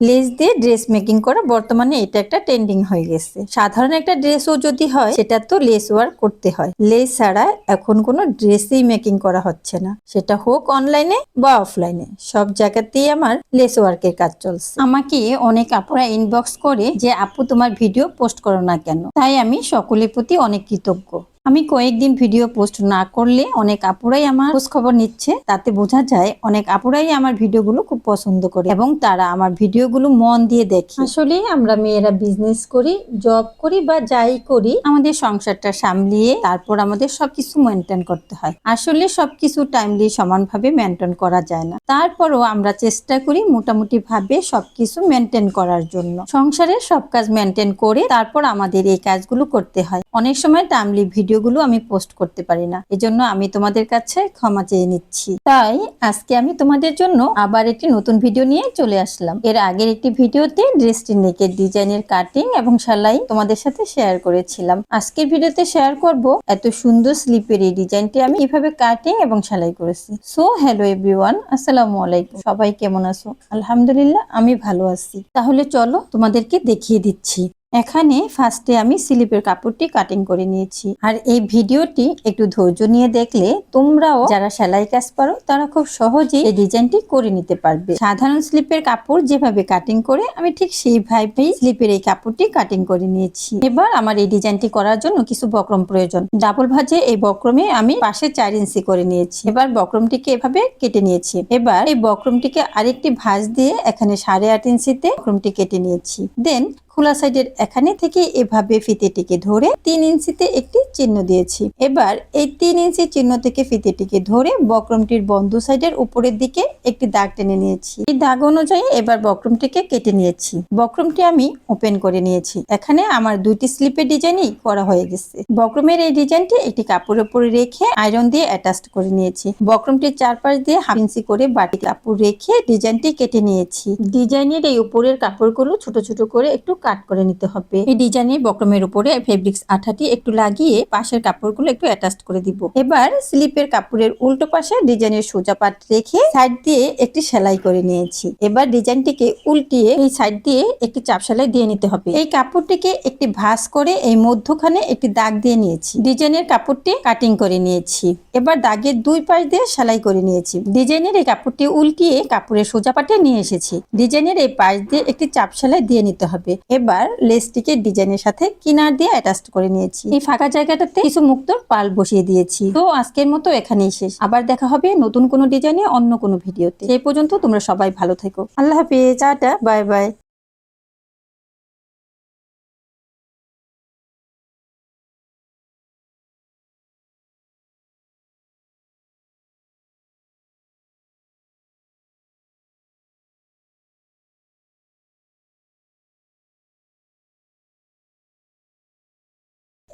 Less দিয়ে dress making করা, বর্তমানে এটা একটা ট্রেন্ডিং হয়ে গেছে। সাধারণ একটা ড্রেসও যদি হয়, সেটা তো লেস ওয়ার্ক করতে হয়। লেস ছাড়া এখন কোনো ড্রেসই মেকিং করা হচ্ছে না। সেটা হোক অনলাইনে বা অফলাইনে সব জায়গাতেই আমার লেস ওয়ার্কের কাজ চলছে। আমাকে অনেক আপুরা ইনবক্স করে যে, আপু, তোমার ভিডিও পোস্ট করো না কেন? তাই আমি সকলের প্রতি অনেক কৃতজ্ঞ। আমি কয়েকদিন ভিডিও পোস্ট না করলে অনেক আপুরাই আমার খোঁজ খবর নিচ্ছে। তাতে বোঝা যায় অনেক আপুরাই আমার ভিডিওগুলো খুব পছন্দ করে এবং তারা আমার ভিডিওগুলো মন দিয়ে দেখে। আসলে আমরা মেয়েরা বিজনেস করি জব করি বা যাই করি। আমাদের সংসারটা সামলিয়ে তারপর আমাদের সবকিছু মেনটেন করতে হয়। আসলে সবকিছু টাইমলি সমানভাবে মেনটেন করা যায় না। তারপরও আমরা চেষ্টা করি মোটামুটি ভাবে সবকিছু মেনটেন করার জন্য। সংসারের সব কাজ মেনটেন করে তারপর আমাদের এই কাজগুলো করতে হয়। অনেক সময় টাইমলি ভিডিওগুলো আমি পোস্ট করতে পারি না। এজন্য আমি তোমাদের কাছে ক্ষমা চেয়ে নিচ্ছি। তাই আজকে আমি তোমাদের জন্য আবার একটি নতুন ভিডিও নিয়ে চলে আসলাম। এর আগের একটি ভিডিওতে ড্রেসটি নেকের ডিজাইনের কাটিং এবং সেলাই তোমাদের সাথে শেয়ার করেছিলাম। আজকের ভিডিওতে শেয়ার করব এত সুন্দর স্লিপের এই ডিজাইনটি আমি কীভাবে কাটিং এবং সেলাই করেছি। সো, হ্যালো এভরিওয়ান, আসসালামু আলাইকুম। সবাই কেমন আছো? আলহামদুলিল্লাহ, আমি ভালো আছি। তাহলে চলো তোমাদেরকে দেখিয়ে দিচ্ছি। এখানে ফার্স্টে আমি স্লিপের কাপড়টি কাটিং করে নিয়েছি। আর এই ভিডিওটি একটু ধৈর্য নিয়ে দেখলে তোমরাও যারা সেলাই কাজ পারো, তারা খুব সহজে এই ডিজাইনটি করে নিতে পারবে। সাধারণ স্লিপের কাপড় যেভাবে কাটিং করে, আমি ঠিক সেইভাবেই স্লিপের এই কাপড়টি কাটিং করে নিয়েছি। এবার আমার এই ডিজাইনটি করার জন্য কিছু বক্রম প্রয়োজন। ডাবল ভাজে এই বক্রমে আমি পাশে চার ইঞ্চি করে নিয়েছি। এবার বক্রমটিকে এভাবে কেটে নিয়েছি। এবার এই বক্রমটিকে আরেকটি ভাঁজ দিয়ে এখানে সাড়ে আট ইঞ্চিতে বক্রমটি কেটে নিয়েছি। দেন খোলা সাইডের এখানে থেকে এভাবে ফিতেটিকে ধরে তিন ইঞ্চিতে একটি চিহ্ন দিয়েছি। এবার এই তিন ইঞ্চি চিহ্ন থেকে ফিতেটিকে ধরে বক্রমটির বন্ধ সাইডের উপরের দিকে একটি দাগ টেনে নিয়েছি। এই দাগ অনুযায়ী এবার বক্রমটিকে কেটে নিয়েছি। বক্রমটি আমি ওপেন করে নিয়েছি। এখানে আমার দুইটি স্লিপের ডিজাইনই করা হয়ে গেছে। বক্রমের এই ডিজাইনটি একটি কাপড়ের উপরে রেখে আয়রন দিয়ে অ্যাটাচ করে নিয়েছি। বক্রমটির চারপাশ দিয়ে হাফ ইঞ্চি করে বাটি কাপড় রেখে ডিজাইনটি কেটে নিয়েছি। ডিজাইনের এই উপরের কাপড়গুলো ছোট ছোট করে একটু কাট করে নিতে হবে। এই ডিজাইনের বক্রমের উপরে ফেব্রিক্স আঠাটি একটু লাগিয়ে পাশের কাপড়গুলো একটু অ্যাটাচ করে দিব। এবার স্লিপের কাপড়ের উল্টো পাশে ডিজাইনের সোজা পাট রেখে সাইড দিয়ে একটি সেলাই করে নিয়েছি। এবার ডিজাইনটিকে উল্টিয়ে এই সাইড দিয়ে একটি চাপ সেলাই দিয়ে নিতে হবে। এই কাপড়টিকে একটি ভাঁজ করে এই মধ্যখানে একটি দাগ দিয়ে নিয়েছি। ডিজাইনের কাপড়টি কাটিং করে নিয়েছি। এবার দাগের দুই পাশ দিয়ে সেলাই করে নিয়েছি। ডিজাইনের এই কাপড়টি উল্টিয়ে কাপড়ের সোজা পাটে নিয়ে এসেছি। ডিজাইনের এই পাশ দিয়ে একটি চাপ সেলাই দিয়ে নিতে হবে। এবার লেসটিকে ডিজাইনের সাথে কিনার দিয়ে অ্যাটাচ করে নিয়েছি। এই ফাঁকা জায়গাটাতে কিছু মুক্তর পাল বসিয়ে দিয়েছি। তো আজকের মতো এখানেই শেষ। আবার দেখা হবে নতুন কোনো ডিজাইনে অন্য কোনো ভিডিওতে। সেই পর্যন্ত তোমরা সবাই ভালো থেকো। আল্লাহ হাফিজ, টাটা, বাই বাই।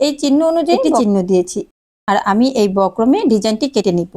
এই চিহ্ন অনুযায়ী একটি চিহ্ন দিয়েছি। আর আমি এই বক্রমে ডিজাইনটি কেটে নিব।